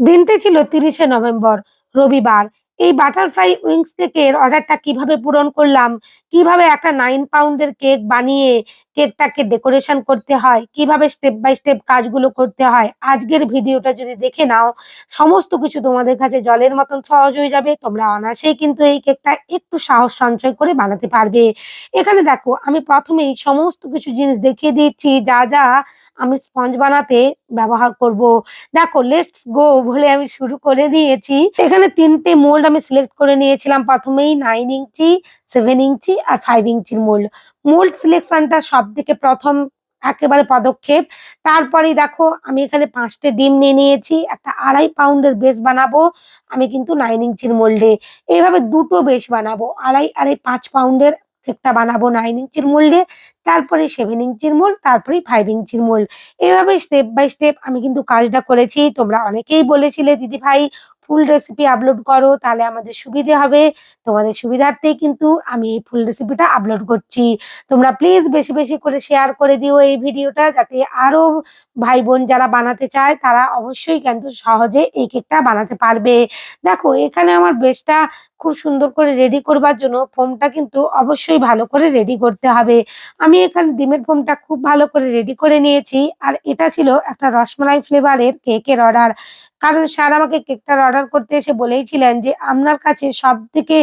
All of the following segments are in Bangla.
দিনটি ছিল তিরিশে নভেম্বর, রবিবার। এই বাটারফ্লাই উইংস কেকের অর্ডারটা কীভাবে পূরণ করলাম? কীভাবে একটা নাইন পাউন্ডের কেক বানিয়ে কেকটাকে ডেকোরেশন করতে হয়, কীভাবে স্টেপ বাই স্টেপ কাজগুলো করতে হয়, আজকের ভিডিওটা যদি দেখে নাও, সমস্ত কিছু তোমাদের কাছে জলের মতন সহজ হয়ে যাবে, তোমরা অনায়াসেই কিন্তু এই কেকটা একটু সাহস সঞ্চয় করে বানাতে পারবে। এখানে দেখো, আমি প্রথমেই সমস্ত কিছু জিনিস দেখিয়ে দিচ্ছি, যা যা আমি স্পঞ্জ বানাতে ব্যবহার করব। দেখো লেটস গো বলে আমি শুরু করে দিয়েছি। এখানে তিনটে মোল্ড আমি সিলেক্ট করে নিয়েছিলাম, প্রথমেই নাইন ইঞ্চি সেভেন ইঞ্চি আর ফাইভ ইঞ্চির মোল্ড মোল্ড সিলেকশনটা সব থেকে প্রথম একেবারে পদক্ষেপ। তারপরেই দেখো, আমি এখানে পাঁচটা ডিম নিয়ে নিয়েছি, একটা আড়াই পাউন্ডের বেস বানাবো, আমি কিন্তু নাইন ইঞ্চির মোল্ডে এইভাবে দুটো বেস বানাবো, আড়াই আড়াই পাঁচ পাউন্ডের একটা বানাবো নাইন ইঞ্চির মোল্ডে তারপরে সেভেন ইঞ্চির মোল্ড তারপরে ফাইভ ইঞ্চির মোল্ড এভাবে স্টেপ বাই স্টেপ আমি কিন্তু কাজটা করেছি, তোমরা অনেকেই বলেছিলে দিদি ভাই ফুল রেসিপি আপলোড করো, তাহলে আমাদের সুবিধে হবে। তোমাদের সুবিধার্থেই কিন্তু আমি এই ফুল রেসিপিটা আপলোড করছি। তোমরা প্লিজ বেশি বেশি করে শেয়ার করে দিও এই ভিডিওটা যাতে আরও ভাই বোন যারা বানাতে চায়, তারা অবশ্যই কিন্তু সহজে এই কেকটা বানাতে পারবে। দেখো, এখানে আমার বেশটা খুব সুন্দর করে রেডি করবার জন্য ফোমটা কিন্তু অবশ্যই ভালো করে রেডি করতে হবে। আমি এখানে ডিমের ফোমটা খুব ভালো করে রেডি করে নিয়েছি। আর এটা ছিল একটা রসমালাই ফ্লেভারের কেকের অর্ডার কারণ স্যার আমাকে কেকটার অর্ডার করতে এসে বলেইছিলেন যে, আপনার কাছে সব থেকে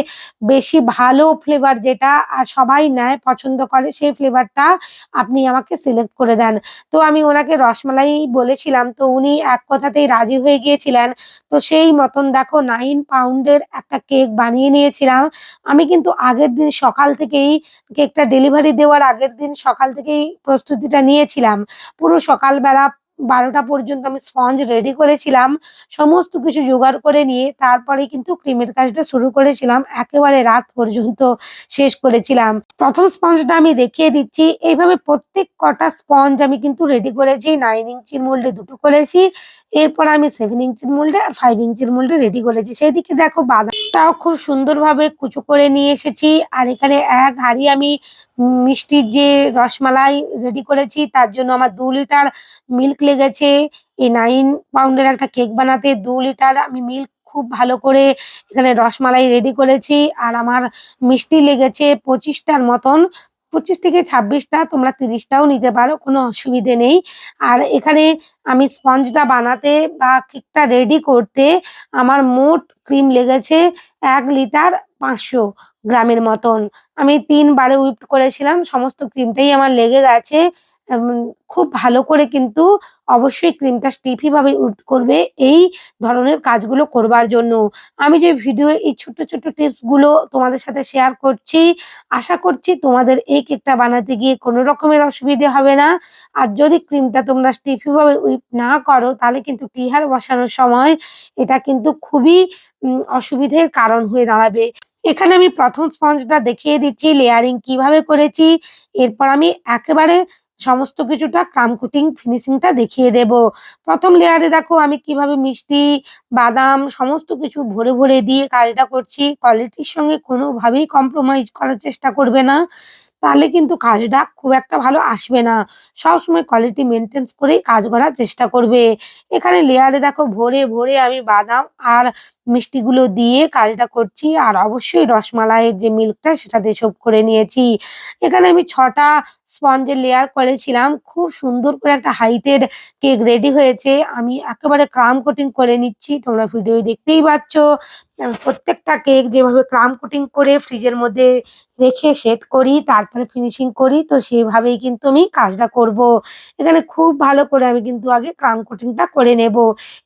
বেশি ভালো ফ্লেভার যেটা আর সবাই নেয় পছন্দ করে, সেই ফ্লেভারটা আপনি আমাকে সিলেক্ট করে দেন। তো আমি ওনাকে রসমালাই বলেছিলাম। তো উনি এক কথাতেই রাজি হয়ে গিয়েছিলেন। তো সেই মতন দেখো নাইন পাউন্ডের একটা কেক বানিয়ে নিয়েছিলাম। আমি কিন্তু আগের দিন সকাল থেকেই কেকটা ডেলিভারি দেওয়ার আগের দিন সকাল থেকেই প্রস্তুতিটা নিয়েছিলাম। পুরো সকালবেলা বারোটা পর্যন্ত আমি স্পঞ্জ রেডি করেছিলাম। সমস্ত কিছু জোগাড় করে নিয়ে তারপরে কিন্তু ক্রিমের কাজটা শুরু করেছিলাম। একেবারে রাত পর্যন্ত শেষ করেছিলাম। প্রথম স্পঞ্জটা আমি দেখিয়ে দিচ্ছি। এইভাবে প্রত্যেক কটা স্পঞ্জ আমি কিন্তু রেডি করেছি। নাইন ইঞ্চির মোল্ডে দুটো করেছি। এরপর আমি সেভেন ইঞ্চির মোল্ডে আর ফাইভ ইঞ্চির মোল্ডে রেডি করেছি। সেদিকে দেখো বাদামটাও খুব সুন্দরভাবে কুচো করে নিয়ে এসেছি। আর এখানে এক হাড়ি আমি মিষ্টির যে রসমালাই রেডি করেছি, তার জন্য আমার দু লিটার মিল্ক লেগেছে। এই নাইন পাউন্ডের একটা কেক বানাতে দু লিটার আমি মিল্ক খুব ভালো করে এখানে রসমালাই রেডি করেছি। আর আমার মিষ্টি লেগেছে পঁচিশটার মতন। পঁচিশ থেকে ছাব্বিশটা, তোমরা তিরিশটাও নিতে পারো, কোনো অসুবিধে নেই। আর এখানে আমি স্পঞ্জটা বানাতে বা কেকটা রেডি করতে আমার মোট ক্রিম লেগেছে এক লিটার পাঁচশো গ্রামের মতন। আমি তিনবারে উইপ করেছিলাম, সমস্ত ক্রিমটাই আমার লেগে গেছে। খুব ভালো করে কিন্তু অবশ্যই ক্রিমটা স্টিফি ভাবে উইপ করবে এই ধরনের কাজগুলো করবার জন্য। আমি যে ভিডিও এই ছোট্ট ছোট্ট টিপসগুলো তোমাদের সাথে শেয়ার করছি, আশা করছি তোমাদের এই কেকটা বানাতে গিয়ে কোনো রকমের অসুবিধে হবে না। আর যদি ক্রিমটা তোমরা স্টিফি ভাবে উইপ না করো, তাহলে কিন্তু টিহার বসানোর সময় এটা কিন্তু খুবই অসুবিধের কারণ হয়ে দাঁড়াবে। এখানে আমি প্রথম স্পঞ্জটা দেখিয়ে দিচ্ছি লেয়ারিং কীভাবে করেছি, এরপর আমি একেবারে সমস্ত কিছুটা ক্রাম কুটিং ফিনিশিংটা দেখিয়ে দেব। প্রথম লেয়ারে দেখো আমি কীভাবে মিষ্টি, বাদাম সমস্ত কিছু ভরে ভরে দিয়ে কাজটা করছি। কোয়ালিটির সঙ্গে কোনোভাবেই কম্প্রোমাইজ করার চেষ্টা করবে না। তাহলে কিন্তু কাজটা খুব একটা ভালো আসবে না। সবসময় কোয়ালিটি মেনটেন্স করেই কাজ করার চেষ্টা করবে। এখানে লেয়ারে দেখো ভরে ভরে আমি বাদাম আর মিষ্টিগুলো দিয়ে কাজটা করছি আর অবশ্যই রসমালাইয়ের যে মিল্কটা সেটা দিয়ে সব করে নিয়েছি। এখানে আমি ছটা স্পঞ্জের লেয়ার করেছিলাম। খুব সুন্দর করে একটা হাইটের কেক রেডি হয়েছে। আমি একেবারে ক্রাম কোটিং করে নিচ্ছি। তোমরা ভিডিও দেখতেই পাচ্ছ। প্রত্যেকটা কেক যেভাবে ক্রাম কোটিং করে ফ্রিজের মধ্যে রেখে সেট করি, তারপরে ফিনিশিং করি, তো সেভাবেই কিন্তু আমি কাজটা করব। এখানে খুব ভালো করে আমি কিন্তু আগে ক্রাম কোটিংটা করে নেব।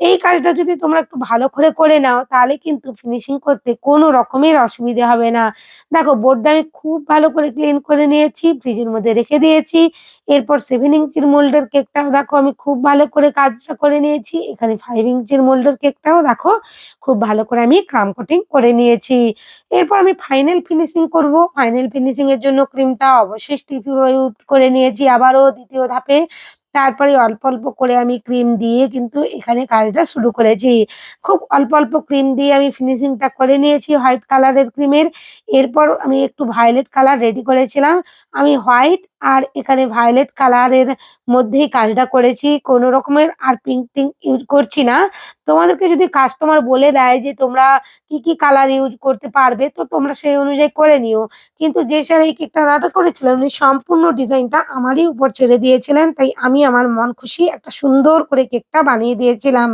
এই কাজটা যদি তোমরা একটু ভালো করে করে নাও, তাহলে কিন্তু ফিনিশিং করতে কোনো রকমের অসুবিধে হবে না। দেখো বোর্ডটা আমি খুব ভালো করে ক্লিন করে নিয়েছি। ফ্রিজের মধ্যে রেখে দিয়েছি। এরপর সেভেন ইঞ্চির মোল্ডের কেকটাও দেখো, আমি খুব ভালো করে কাজটা করে নিয়েছি। এখানে ফাইভ ইঞ্চির মোল্ডের কেকটাও দেখো, খুব ভালো করে আমি ক্রাম কোটিং করে নিয়েছি। এরপর আমি ফাইনাল ফিনিশিং করব। ফাইনাল ফিনিশিং এর জন্য ক্রিমটা অবশ্যই স্টিফ করে নিয়েছি আবারও দ্বিতীয় ধাপে। তারপরে অল্প, অল্প করে আমি ক্রিম দিয়ে কিন্তু এখানে কাজটা শুরু করেছি। খুব অল্প, অল্প ক্রিম দিয়ে আমি ফিনিশিং টা করে নিয়েছি হোয়াইট কালারের ক্রিমের। এরপর আমি একটু ভায়োলেট কালার রেডি করেছিলাম। আমি হোয়াইট আর এখানে ভায়োলেট কালারের মধ্যেই কাজটা করেছি। কোনো রকমের আর পিঙ্ক টিঙ্ক ইউজ করছি না। তোমাদেরকে যদি কাস্টমার বলে দেয় যে তোমরা কি, কি কালার ইউজ করতে পারবে তো তোমরা সেই অনুযায়ী করে নিও। কিন্তু যে স্যার এই কেকটা রাটা করেছিলেন উনি সম্পূর্ণ ডিজাইনটা আমারই উপর ছেড়ে দিয়েছিলেন। তাই আমি আমার মন খুশি একটা সুন্দর করে কেকটা বানিয়ে দিয়েছিলাম।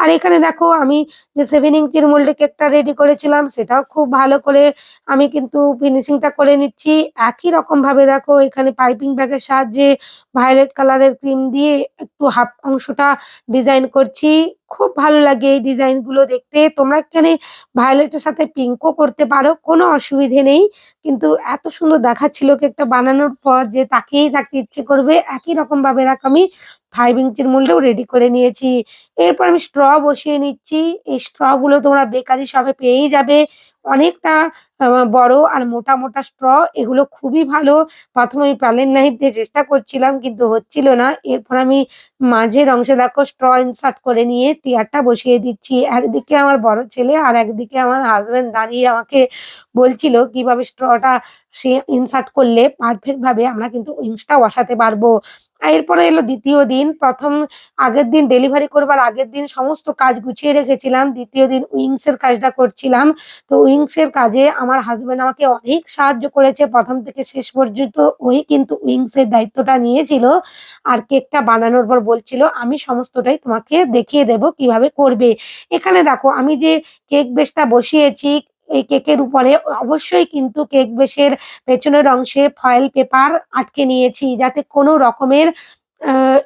আর এখানে দেখো আমি যে সেভেন ইঞ্চির মোল্ডে কেকটা রেডি করেছিলাম, সেটাও খুব ভালো করে আমি কিন্তু ফিনিশিংটা করে নিচ্ছি। একই রকমভাবে দেখো এখানে পাইপিং ব্যাগের সাহায্যে ভায়োলেট কালারের ক্রিম দিয়ে একটু হাফ অংশটা ডিজাইন করছি। খুব ভালো লাগে এই ডিজাইনগুলো দেখতে। তোমরা এখানে ভায়োলেট এর সাথে পিঙ্কও করতে পারো। কোনো অসুবিধে নেই। কিন্তু এত সুন্দর দেখাচ্ছিল কেকটা বানানোর পর যে তাকেই থাকতে ইচ্ছে করবে। একই রকম ভাবে রাখ আমি ফাইভ ইঞ্চির মূল্যেও রেডি করে নিয়েছি। এরপর আমি স্ট্র বসিয়ে নিচ্ছি। এই স্ট্রগুলো তোমরা বেকারি সবে পেয়েই যাবে। অনেকটা বড় আর মোটা, মোটা স্ট্র এগুলো খুবই ভালো। ১ম এ আমি প্যালেট নাইফ দিয়ে চেষ্টা করছিলাম কিন্তু হচ্ছিল না। এরপর আমি মাঝের অংশে দেখো স্ট্র ইনসার্ট করে নিয়ে টিয়ারটা বসিয়ে দিচ্ছি। একদিকে আমার বড় ছেলে আর একদিকে আমার হাজব্যান্ড দাঁড়িয়ে আমাকে বলছিল কীভাবে স্ট্র টা সে ইনসার্ট করলে পারফেক্ট ভাবে আমরা কিন্তু উইংস টা বসাতে পারব। এরপরে এলো দ্বিতীয় দিন। প্রথম আগের দিন ডেলিভারি করবার আগের দিন সমস্ত কাজ গুছিয়ে রেখেছিলাম। দ্বিতীয় দিন উইংস এর কাজটা করছিলাম। তো উইংস এর কাজে আমার হাসব্যান্ড আমাকে অনেক সাহায্য করেছে। প্রথম থেকে শেষ পর্যন্ত ওই কিন্তু উইংস এর দায়িত্বটা নিয়েছিল। আর কেকটা বানানোর পর বলছিল, আমি সমস্তটাই তোমাকে দেখিয়ে দেব কীভাবে করবে। এখানে দেখো, আমি যে কেক বেস টা বসিয়েছি এই কেকের উপরে অবশ্যই কিন্তু কেক বেসের পেছনের অংশে ফয়েল পেপার আটকে নিয়েছি। যাতে কোনো রকমের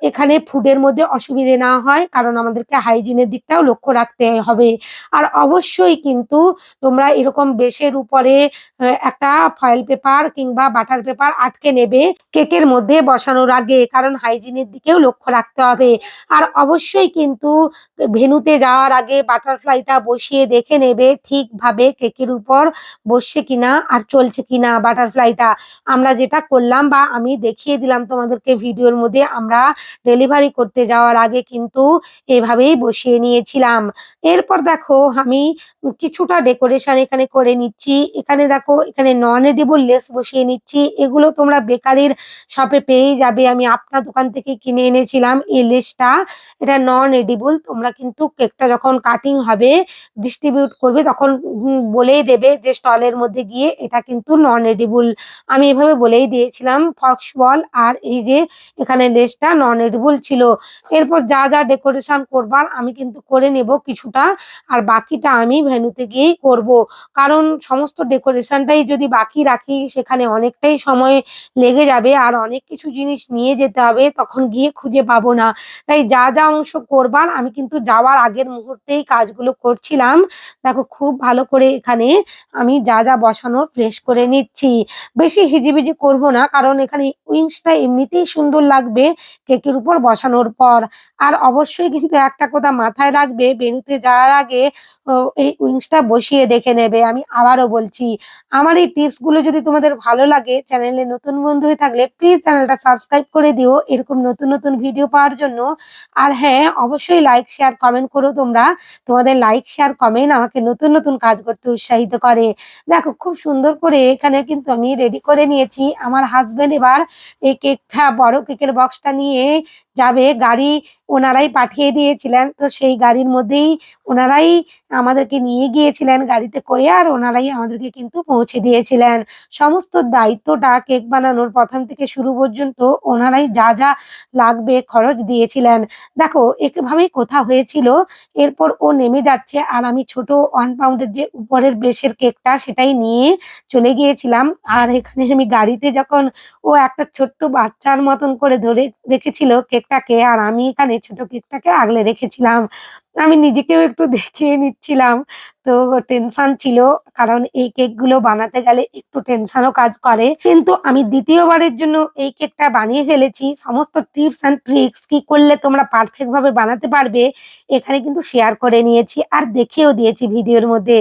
এখানে ফুড এর মধ্যে অসুবিধে না হয়। কারণ আমাদেরকে হাইজিন এর দিকটাও লক্ষ্য রাখতে হবে। আর অবশ্যই কিন্তু তোমরা এরকম বেস এর উপরে একটা ফয়েল পেপার কিংবা বাটার পেপার আটকে নেবে, কেকের মধ্যে বসানোর আগে। কারণ হাইজিনের দিকেও লক্ষ্য রাখতে হবে। আর অবশ্যই কিন্তু ভেন্যু তে যাওয়ার আগে বাটারফ্লাই টা বসিয়ে দেখে নেবে ঠিকভাবে কেকের উপর বসছে কিনা আর চলছে কিনা বাটারফ্লাই টা। আমরা যেটা করলাম বা আমি দেখিয়ে দিলাম তোমাদেরকে ভিডিওর মধ্যে আমরা ডেলিভারি করতে যাওয়ার আগে কিন্তু এভাবেই বসিয়ে নিয়েছিলাম। এরপর দেখো আমি কিছুটা ডেকোরেশন এখানে করে নিচ্ছি। এখানে দেখো, এখানে নন এডিবল লেস বসিয়ে নিচ্ছি। এগুলো তোমরা বেকারির শপ পেয়েই যাবে। আমি আপনার দোকান থেকে কিনে এনেছিলাম এই লেসটা। এটা নন এডিবল তোমরা কিন্তু কেকটা যখন কাটিং হবে ডিস্ট্রিবিউট করবে, তখন বলেই দেবে যে স্টল এর মধ্যে গিয়ে এটা কিন্তু নন এডিবল। আমি এভাবে বলেই দিয়েছিলাম ফক্স বল আর এই যে এখানে লেসটা নন এডিবল ছিল। এরপর যা, যা ডেকোরেশন করবার আমি কিন্তু করে নেব কিছুটা। আর বাকিটা আমি ভেন্যু তে গিয়েই করব। কারণ সমস্ত ডেকোরেশন টাই যদি বাকি রাখি সেখানে অনেকটাই সময় লেগে যাবে। আর অনেক কিছু জিনিস নিয়ে যেতে হবে তখন গিয়ে খুঁজে পাবো না। তাই যা, যা অংশ করবার আমি কিন্তু যাওয়ার আগের মুহূর্তেই কাজগুলো করছিলাম। দেখো খুব ভালো করে এখানে আমি যা, যা বসানোর ফ্রেশ করে নিচ্ছি। বেশি হিজিবিজি করব না কারণ এখানে উইংস টা এমনিতেই সুন্দর লাগবে কেকের উপর বসানোর পর। আর অবশ্যই কিন্তু একটা কথা মাথায় রাখবে বেরোতে যাওয়ার আগে এই উইংস টা বসিয়ে দেখে নেবে। আমি আবারও বলছি। আমার এই টিপসগুলো যদি তোমাদের ভালো লাগে চ্যানেলে নতুন বন্ধু হয়ে থাকলে প্লিজ চ্যানেলটা সাবস্ক্রাইব করে দিও এরকম নতুন, নতুন ভিডিও পাওয়ার জন্য। আর হ্যাঁ অবশ্যই লাইক, শেয়ার, কমেন্ট করো তোমরা। তোমাদের লাইক, শেয়ার, কমেন্ট আমাকে নতুন, নতুন কাজ করতে উৎসাহিত করে। দেখো খুব সুন্দর করে এখানে কিন্তু আমি রেডি করে নিয়েছি। আমার হাজব্যান্ড এবার এই কেকটা বড় কেকের বক্সটা নিয়ে যাবে। গাড়ি ওনারাই পাঠিয়ে দিয়েছিলেন। তো সেই গাড়ির মধ্যেই ওনারাই আমাদেরকে নিয়ে গিয়েছিলেন গাড়িতে করে আর ওনারাই আমাদেরকে কিন্তু পৌঁছে দিয়েছিলেন। সমস্ত দায়িত্বটা কেক বানানোর প্রথম থেকে শুরু পর্যন্ত ওনারাই যা, যা লাগবে খরচ দিয়েছিলেন। দেখো এভাবেই কথা হয়েছিল। এরপর ও নেমে যাচ্ছে আর আমি ছোট 1 পাউন্ড এর যে উপরের বেসের কেকটা সেটাই নিয়ে চলে গিয়েছিলাম। আর এখানে আমি গাড়িতে যখন ও একটা ছোট্ট বাচ্চার মতন করে ধরে রেখেছিল কেকটাকে আর আমি এখানে ছোট কেকটাকে আগলে রেখেছিলাম। আমি নিজেকেও একটু দেখিয়ে নিচ্ছিলাম। তো টেনশন ছিল। কারণ এই কেকগুলো বানাতে গেলে একটু টেনশনও কাজ করে। কিন্তু আমি দ্বিতীয়বারের জন্য এই কেকটা বানিয়ে ফেলেছি। সমস্ত টিপস অ্যান্ড ট্রিকস কি করলে তোমরা পারফেক্ট ভাবে বানাতে পারবে, এখানে কিন্তু শেয়ার করে নিয়েছি আর দেখেও দিয়েছি ভিডিওর মধ্যে।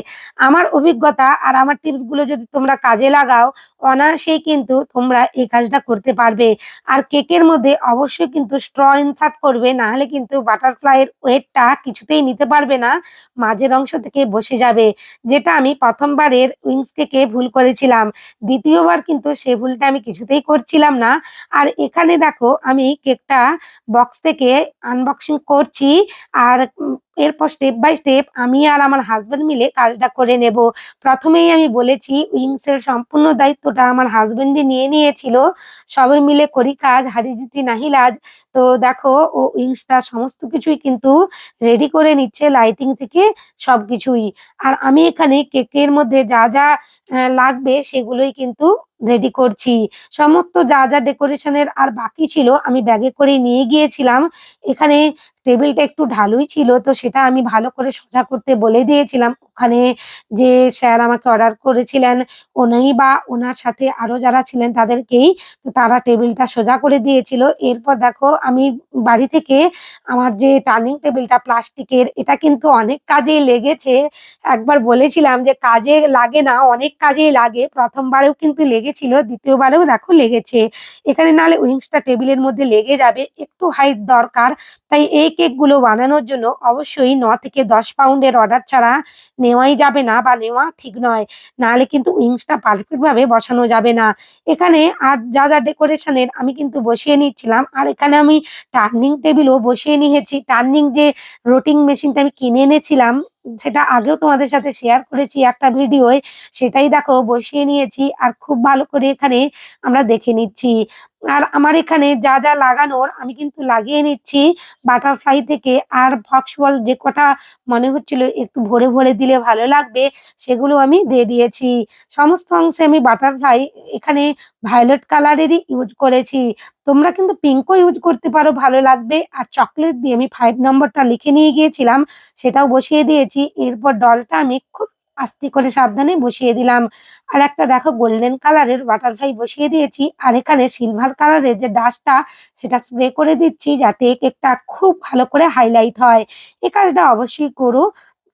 আমার অভিজ্ঞতা আর আমার টিপসগুলো যদি তোমরা কাজে লাগাও, অনায়াসেই কিন্তু তোমরা এই কাজটা করতে পারবে। আর কেকের মধ্যে অবশ্যই কিন্তু স্ট্র ইনসার্ট করবে। নাহলে কিন্তু বাটারফ্লাই এর ওয়েটটা কিছুতেই নিতে পারবে না। মাঝের অংশ থেকে বসে যাবে। যেটা আমি প্রথমবারের উইংস থেকে ভুল করেছিলাম। দ্বিতীয়বার কিন্তু সে ভুলটা আমি কিছুতেই করছিলাম না। আর এখানে দেখো, আমি কেকটা বক্স থেকে আনবক্সিং করছি। আর এরপর স্টেপ বাই স্টেপ আমি আর আমার হাসব্যান্ড মিলে কাজটা করে নেব। প্রথমেই আমি বলেছি উইংস এর সম্পূর্ণ দায়িত্বটা আমার হাসব্যান্ডই নিয়ে নিয়েছিল। সবাই মিলে করি কাজ হারি জিতি নাহি লাজ। তো দেখো ও উইংসটা সমস্ত কিছুই কিন্তু রেডি করে নিচ্ছে লাইটিং থেকে সবকিছুই। আর আমি এখানে কেকের মধ্যে যা, যা লাগবে সেগুলোই কিন্তু রেডি করছি। সমস্ত যা, যা ডেকোরেশনের আর বাকি ছিল আমি ব্যাগে করে নিয়ে গিয়েছিলাম। এখানে টেবিলটা একটু ঢালুই ছিল তো সেটা আমি ভালো করে সোজা করতে বলে দিয়েছিলাম। ওখানে যে স্যার আমাকে অর্ডার করেছিলেন উনিই বা ওনার সাথে আরও যারা ছিলেন তাদেরকেই। তো তারা টেবিলটা সোজা করে দিয়েছিল। এরপর দেখো আমি বাড়ি থেকে আমার যে টার্নিং টেবিলটা প্লাস্টিকের এটা কিন্তু অনেক কাজেই লেগেছে। একবার বলেছিলাম যে কাজে লাগে না অনেক কাজেই লাগে। ১ম বারেও কিন্তু লেগেছিল, ২য় বারেও দেখো লেগেছে। এখানে নাহলে উইংসটা টেবিলের মধ্যে লেগে যাবে। একটু হাইট দরকার। তাই এই কেকগুলো বানানোর জন্য অবশ্যই ন থেকে ১০ পাউন্ডের অর্ডার ছাড়া নেওয়াই যাবে না বা নেওয়া ঠিক নয়। নাহলে কিন্তু উইংসটা পারফেক্ট ভাবে বসানো যাবে না। এখানে আর যা, যা ডেকোরেশন এর আমি কিন্তু বসিয়ে নিচ্ছিলাম। আর এখানে আমি টার্নিং টেবিলও বসিয়ে নিয়েছি। টার্নিং যে রোটিং মেশিনটা আমি কিনে এনেছিলাম সেটা আগেও তোমাদের সাথে শেয়ার করেছি একটা ভিডিওয়। সেটাই দেখো বসিয়ে নিয়েছি। আর খুব ভালো করে এখানে আমরা দেখে নিচ্ছি। আর আমার এখানে যা, যা লাগানোর আমি কিন্তু লাগিয়ে নিচ্ছি বাটারফ্লাই থেকে। আর ফক্স বল যে কটা মনে হচ্ছিল একটু ভরে, ভরে দিলে ভালো লাগবে সেগুলো আমি দিয়ে দিয়েছি। সমস্ত অংশে আমি বাটারফ্লাই এখানে ভায়োলেট কালার এরই ইউজ করেছি। তোমরা কিন্তু পিঙ্ক ও ইউজ করতে পারো ভালো লাগবে। আর চকলেট দিয়ে আমি ৫ নম্বরটা লিখে নিয়ে গিয়েছিলাম সেটাও বসিয়ে দিয়েছি। এরপর ডলটা আমি খুব আস্তে করে সাবধানে বসিয়ে দিলাম। আর একটা দেখো গোল্ডেন কালারের বাটারফ্লাই বসিয়ে দিয়েছি। আর এখানে সিলভার কালারের যে ডাস্টটা সেটা স্প্রে করে দিচ্ছি যাতে কেকটা খুব ভালো করে হাইলাইট হয়। এই কাজটা অবশ্যই করো।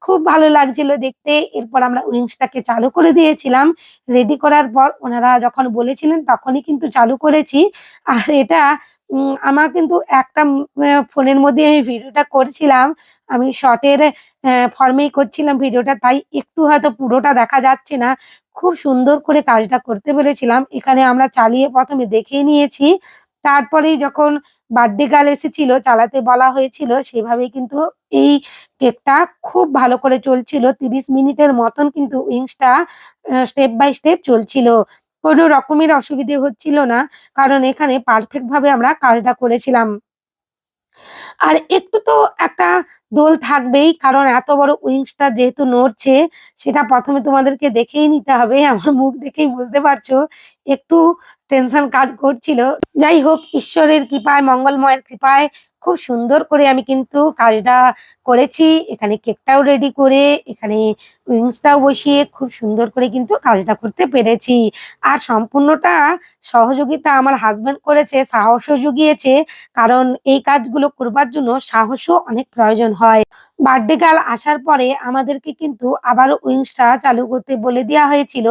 খুব ভালো লাগছিল দেখতে। এরপর আমরা উইংসটাকে চালু করে দিয়েছিলাম। রেডি করার পর ওনারা যখন বলেছিলেন, তখনই কিন্তু চালু করেছি। আর এটা আমার কিন্তু একটা ফোনের মধ্যেই আমি ভিডিওটা করছিলাম। আমি শর্ট এর অ্যা ফর্মেই করছিলাম ভিডিওটা, তাই একটু হয়তো পুরোটা দেখা যাচ্ছে না। খুব সুন্দর করে কাজটা করতে পেরেছিলাম। এখানে আমরা চালিয়ে প্রথমে দেখে নিয়েছি। তারপরেই যখন বার্থডে গার্ল এসেছিল, চালাতে বলা হয়েছিল সেভাবে কিন্তু এই কেকটা খুব ভালো করে চলছিল। ৩০ মিনিটের মতন কিন্তু উইংসটা স্টেপ বাই স্টেপ চলছিল। কোন রকমের অসুবিধে হচ্ছিল না। কারণ এখানে পারফেক্ট ভাবে আমরা কাজটা করেছিলাম। আর একটু তো একটা দোল থাকবেই। কারণ এত বড় উইংসটা যেহেতু নড়ছে, সেটা প্রথমে তোমাদেরকে দেখেই নিতে হবে। আমার মুখ দেখেই বুঝতে পারছ, একটু টেনশন কাজ করছিল। যাই হোক, ঈশ্বরের কৃপায়, মঙ্গলময়ের কৃপায় খুব সুন্দর করে আমি কিন্তু কাজটা করেছি। এখানে কেকটাও রেডি করে এখানে উইংসটাও বসিয়ে খুব সুন্দর করে কিন্তু কাজটা করতে পেরেছি। আর সম্পূর্ণটা সহযোগিতা আমার হাসব্যান্ড করেছে, সাহসও জুগিয়েছে। কারণ এই কাজগুলো করবার জন্য সাহসও অনেক প্রয়োজন হয়। বার্থডে গার্ল আসার পরে আমাদেরকে কিন্তু আবারও উইংসটা চালু করতে বলে দেওয়া হয়েছিল।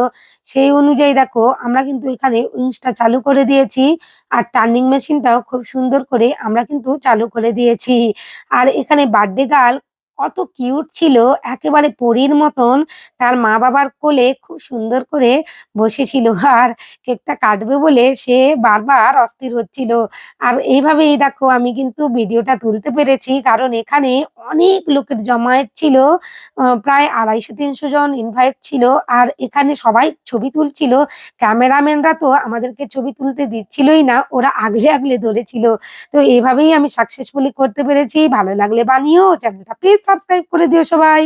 সেই অনুযায়ী দেখো আমরা কিন্তু এখানে উইংসটা চালু করে দিয়েছি। আর টার্নিং মেশিনটাও খুব সুন্দর করে আমরা কিন্তু চালু করে দিয়েছি। আর এখানে বার্থডে গার্ল কত কিউট ছিল একেবারে পরীর মতন তার মা-বাবার কোলে খুব সুন্দর করে বসেছিল। আর কেকটা কাটবে বলে সে বারবার অস্থির হচ্ছিল। আর এইভাবেই দেখো আমি কিন্তু ভিডিওটা তুলতে পেরেছি। কারণ এখানে অনেক লোকের জমায়েত ছিল। প্রায় আড়াইশো তিনশো জন ইনভাইট ছিল। আর এখানে সবাই ছবি তুলছিল। ক্যামেরাম্যানরা তো আমাদেরকে ছবি তুলতে দিচ্ছিলই না। ওরা আগলে, আগলে ধরেছিল। তো এভাবেই আমি সাকসেসফুলি করতে পেরেছি। ভালো লাগলে বানিও। চ্যানেলটা প্লিজ সাবস্ক্রাইব করে দিও সবাই।